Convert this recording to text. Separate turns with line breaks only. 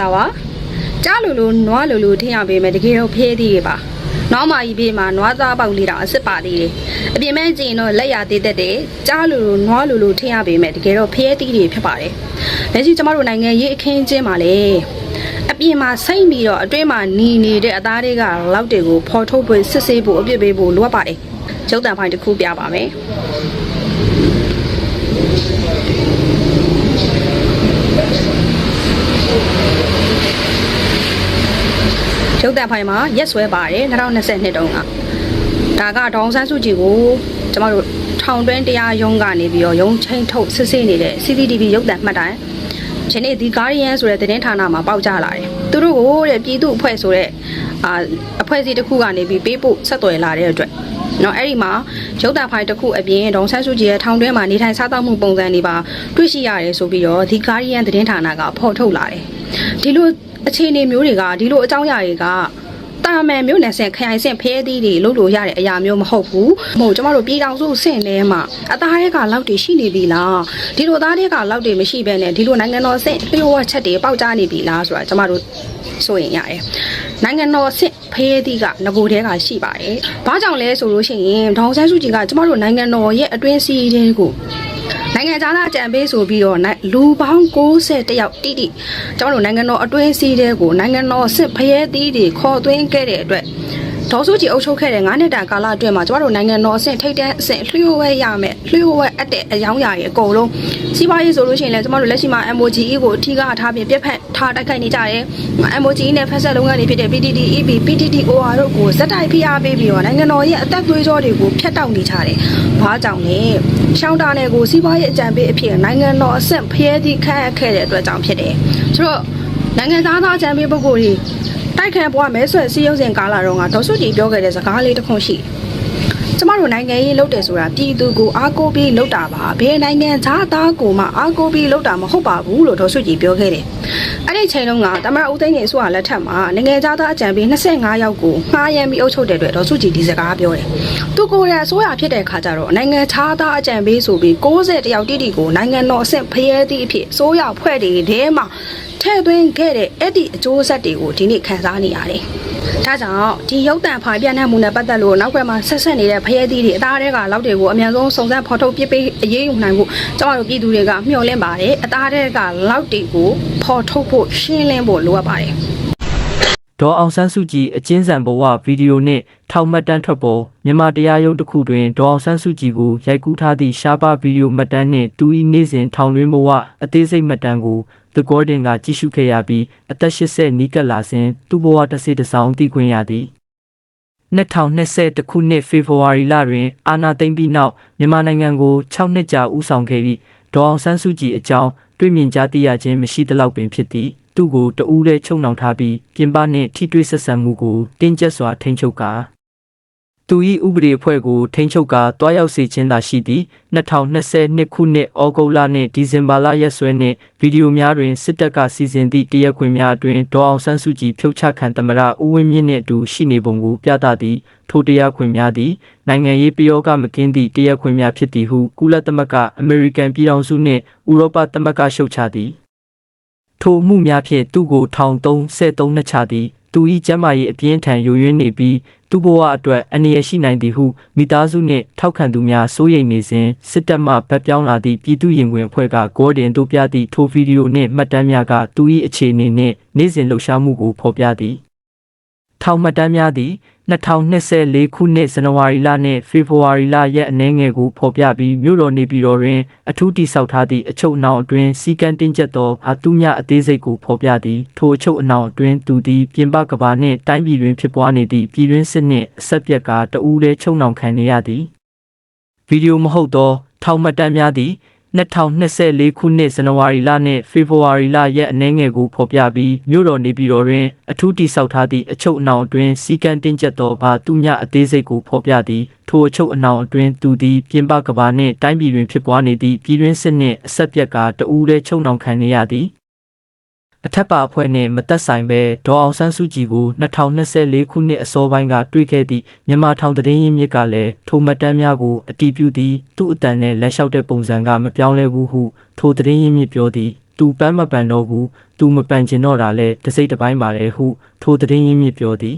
္ဂလာပါကြားလူလူနွားလူလူထင်ရပေးမယ်တကယ်တော့ဖျဲသေးရပါနောက်မှကြီးပြေးမှာနွားသားပေါက်လေးတော့အစ်စ်ပါသေးတယ်အပြင်မဲ့ကြည့်ရင်တော့လက်ရသေးတတ်တယ်ကြားလူလူနွားလူလူထင်ရပေးမယ်တကယ်တော့ဖျဲသေးတွေဖြစ်ပါတယ်လက်ရှိကျမတို့နိုင်ငံရေးအခင်းချင်းမှာလေအပြင်မှာစိတ်ပြီးတော့အတွင်းမှာหนีနေတဲ့အသားတွေကလောက်တွေကိုဖော်ထုတ်ဖို့စစ်ဆေးဖို့အပြစ်ပေးဖို့လိုအပ်ပါတယ်ကျုပ်တန်ဖိုင်တစ်ခုပြပါမယ် ရုပ်တံဖိုင်မှာရက်ဆွဲပါတယ်2022တုန်းကဒါကဒေါအောင်ဆန်းစုကြည်ကိုကျမတို့ထောင်တွင်းတရားရုံးကနေပြီးတော့ရုံးချင်းထုတ်စစ်ဆေးနေတဲ့ CCTV ရုပ်တံမှတ်တိုင်ဒီနေ့ဒီ Guardian ဆိုတဲ့သတင်းဌာနမှာပေါက်ကြလာတယ်သူတို့ကိုတဲ့ပြည်သူအဖွဲ့ဆိုတဲ့အာအဖွဲ့အစည်းတစ်ခုကနေပြီးပေးပို့ဆက်သွယ်လာတဲ့အတွက်နော်အဲ့ဒီမှာရုပ်တံဖိုင်တစ်ခုအပြင်ဒေါအောင်ဆန်းစုကြည်ရဲ့ထောင်တွင်းမှာနေထိုင်စားသောက်မှုပုံစံတွေပါတွေ့ရှိရတယ်ဆိုပြီးတော့ဒီ Guardian သတင်းဌာနကဖော်ထုတ်လာတယ်ဒီလို အခြေအနေမျိုးတွေကဒီလိုအကြောင်းအရာတွေကတာမန်မျိုးနယ်ဆင်ခရိုင်ဆင်ဖဲသီးတွေလုပ်လို့ရတဲ့အရာမျိုးမဟုတ်ဘူးမဟုတ်ကျမတို့ပြည်တော်စုဆင့်ထဲမှာအသားတွေကလောက်တွေရှိနေပြီလားဒီလိုသားတွေကလောက်တွေမရှိဘဲနဲ့ဒီလိုနိုင်ငံတော်ဆင့်လျှို့ဝှက်ချက်တွေပေါက်ကြားနေပြီလားဆိုတာကျမတို့ဆိုရင်ရတယ်နိုင်ငံတော်ဆင့်ဖဲသီးကငကိုတဲကရှိပါတယ်ဘာကြောင့်လဲဆိုလို့ရှိရင်ဒေါအောင်ဆန်းစုကြည်ကကျမတို့နိုင်ငံတော်ရဲ့အတွင်းစည်းတွေကို နိုင်ငံသားသားအကြံပေးဆိုပြီးတော့နိုင်လူပေါင်း60တယောက်တိတိကျွန်တော်တို့နိုင်ငံတော်အတွင်းစည်းတဲ့ကိုနိုင်ငံတော်စစ်ဖရဲသီးတွေခေါ်သွင်းခဲ့တဲ့အတွက် ဒေါ်စုကြည်အုပ်ချုပ်ခဲ့တဲ့9နှစ်တာကာလအတွင်းမှာကျွန်တော်တို့နိုင်ငံတော်အဆင့်ထိပ်တန်းအဆင့်လျှို့ဝဲရမယ်လျှို့ဝဲအပ်တဲ့အယောင်းအရာတွေအကုန်လုံးစီးပွားရေးဆိုလို့ရှိရင်လည်းကျွန်တော်တို့လက်ရှိမှာ MOGE ကိုအထီးကထားပြီးပြက်ဖက်ထားတိုက်ခိုက်နေကြတယ် MOGE နဲ့ဖက်ဆက်လုပ်ငန်းတွေဖြစ်တဲ့ PTT EP PTTOR တို့ကိုဇက်တိုက်ဖိအားပေးပြီးတော့နိုင်ငံတော်ရဲ့အသက်သွေးကြောတွေကိုဖျက်တောက်နေကြတယ်။ဘာကြောင့်လဲ။ရှောင်းတာနယ်ကိုစီးပွားရေးအကြံပေးအဖြစ်နိုင်ငံတော်အဆင့်ဖျဲသည့်ခန့်အပ်ခဲ့တဲ့အတွက်ကြောင့်ဖြစ်တယ်။ဆိုတော့နိုင်ငံသားသားအကြံပေးပုဂ္ဂိုလ်တွေ တိုက်ခံပွားမဲဆွဲစီးရုံးစဉ်ကာလတော့ကဒေါ်စုကြည်ပြောခဲ့တဲ့စကားလေးတစ်ခုရှိတယ်။ကျမတို့နိုင်ငံရေးလုပ်တယ်ဆိုတာပြည်သူကိုအားကိုးပြီးလုပ်တာပါဘယ်နိုင်ငံသားသားကိုမှအားကိုးပြီးလုပ်တာမဟုတ်ပါဘူးလို့ဒေါ်စုကြည်ပြောခဲ့တယ်အဲ့ဒီချိန်တုန်းကတမရဦးသိန်းကြီးဆိုတာလက်ထက်မှာနိုင်ငံသားသားအကြံပေး25ယောက်ကိုငှားရမ်းပြီးအုပ်ချုပ်တဲ့အတွက်ဒေါ်စုကြည်ဒီစကားပြောတယ်သူကိုယ်ရအစိုးရဖြစ်တဲ့ခါကျတော့နိုင်ငံခြားသားအကြံပေးဆိုပြီး60တယောက်တိတိကိုနိုင်ငံတော်အဆင့်ဖရဲသည့်အဖြစ်အစိုးရဖွဲ့တွေထဲမှာ ထဲ့သွင်းခဲ့တဲ့အဲ့ဒီအကျိုးဆက်တွေကိုဒီနေ့ခန်းစားနေရတယ်။ဒါကြောင့်ဒီရုပ်တံဖိုင်ပြန့်နှံ့မှုနဲ့ပတ်သက်လို့နောက်ွယ်မှာဆက်ဆက်နေတဲ့ဖရဲသီးတွေအသားတွေကလောက်တွေကိုအမြန်ဆုံးစုံစမ်းဖော်ထုတ်ပြပေးအရေးယူနိုင်ဖို့ကျွန်တော်တို့ပြည်သူတွေကမျှော်လင့်ပါတယ်။အသားတွေကလောက်တွေကိုဖော်ထုတ်ဖို့ရှင်းလင်းဖို့လိုအပ်ပါတယ်။
ဒေါ်အောင်ဆန်းစုကြည်အကျဉ်းဆန်ဘဝဗီဒီယိုနှင့်ထောက်မှတ်တမ်းထွက်ပေါ်မြန်မာတရားရုံးတစ်ခုတွင်ဒေါ်အောင်ဆန်းစုကြည်ကိုရိုက်ကူးထားသည့်ရှားပါဗီဒီယိုမှတ်တမ်းနှင့်တူဤနေ့စဉ်ထောင်တွင်းဘဝအသေးစိတ်မှတ်တမ်းကို The Golden ကကြည့်ရှုခဲ့ရပြီးအသက်80နီးကပ်လာစဉ်သူ့ဘဝတစ်စိတစ်စောင်းတည်ခွင့်ရသည်2020ခုနှစ်ဖေဖော်ဝါရီလတွင် အာဏာသိမ်းပြီးနောက်မြန်မာနိုင်ငံကို6နှစ်ကြာဦးဆောင်ခဲ့ပြီးဒေါ်အောင်ဆန်းစုကြည်အကြောင်းတွေ့မြင်ကြားသိရခြင်းမရှိသလောက်ပင်ဖြစ်သည်သူ့ကိုတဦးလဲချုံနှောင်ထားပြီးပြင်ပနှင့်ထိတွေ့ဆက်ဆံမှုကိုတင်းကျပ်စွာထိန်းချုပ်ကာ သူ၏ဥပဒေအဖွဲ့ကိုထိန်းချုပ်ကာတွားရောက်စေခြင်းသာရှိသည်2022ခုနှစ်ဩဂုတ်လနှင့်ဒီဇင်ဘာလရက်စွဲနှင့်ဗီဒီယိုများတွင်စစ်တပ်ကစီစဉ်သည့်တရက်ခွင်များအတွင်ဒေါ်အောင်ဆန်းစုကြည်ဖြုတ်ချခံသမ္မတဦးဝင်းမြင့်နှင့်အတူရှိနေပုံကိုပြသသည့်ထိုတရားခွင်များသည်နိုင်ငံရေးပယောဂမကင်းသည့်တရားခွင်များဖြစ်သည်ဟုကုလသမဂ္ဂအမေရိကန်ပြည်ထောင်စုနှင့်ဥရောပသမဂ္ဂရှုတ်ချသည်ထိုမှုများဖြင့်သူ့ကိုထောင်33နှစ်ချသည် သူ၏ကျမ်းမာရေးအပြင်းထန်ယိုယွင်းနေပြီးသူ့ဘဝအတွက်အနေရရှိနိုင်သည်ဟုမိသားစုနှင့်ထောက်ခံသူများစိုးရိမ်နေစဉ်စစ်တပ်မှဗတ်ပြောင်းလာသည့်ပြည်သူ့ရင်ခွင်အဖွဲ့ကဂေါ်ဒင်တို့ပြသည့်ထိုဗီဒီယိုနှင့်မှတ်တမ်းများကသူ၏အခြေအနေနှင့်နေ့စဉ်လှုပ်ရှားမှုကိုဖော်ပြသည် ထောင်မှတ်တမ်းများသည်2024ခုနှစ်ဇန်နဝါရီလနှင့်ဖေဖော်ဝါရီလရက်အနည်းငယ်ကိုဖော်ပြပြီးမြို့တော်နေပြည်တော်တွင်အထူးတိစောက်ထားသည့်အချုပ်အနှောင်အတွင်းစီကံတင်ကျက်သောအတုမြအသေးစိတ်ကိုဖော်ပြသည်ထိုအချုပ်အနှောင်အတွင်းသူသည်ပြင်ပကဘာနှင့်တိုင်းပြည်တွင်ဖြစ်ပွားနေသည့်ပြည်တွင်းစစ်နှင့်အဆက်ပြက်ကတဦးတည်းချုပ်နှောင်ခံနေရသည်ဗီဒီယိုမဟုတ်သောထောင်မှတ်တမ်းများသည် 2024ခုနှစ်ဇန်နဝါရီလနှင့်ဖေဖော်ဝါရီလရက်အနည်းငယ်ကိုဖော်ပြပြီးမြို့တော်နေပြည်တော်တွင်အထူးတိစောက်ထားသည့်အချုပ်အနှောင်အတွင်းစီကံတင်ကျက်သောဘာသူမြအသေးစိတ်ကိုဖော်ပြသည်ထိုအချုပ်အနှောင်အတွင်းသူသည်ပြင်ပကဘာနှင့်တိုင်းပြည်တွင်ဖြစ်ပွားနေသည့်ပြည်တွင်းစစ်နှင့်အဆက်ပြက်ကတဦးတည်းချုပ်နှောင်ခံနေရသည် အထက်ပါအဖွဲ့နှင့်မသက်ဆိုင်ဘဲဒေါ်အောင်ဆန်းစုကြည်ကို2024ခုနှစ်အစောပိုင်းကတွေ့ခဲ့သည့်မြန်မာထောင်သတင်းရင်းမြစ်ကလည်းထိုမှတ်တမ်းများကိုအတည်ပြုသည်သူ့အတန်နဲ့လက်လျှောက်တဲ့ပုံစံကမပြောင်းလဲဘူးဟုထိုသတင်းရင်းမြစ်ပြောသည်သူပန်းမပန်တော့ဘူးသူမပန်ကျင်တော့တာလဲတစိတ်တစ်ပိုင်းပါတယ်ဟုထိုသတင်းရင်းမြစ်ပြောသည်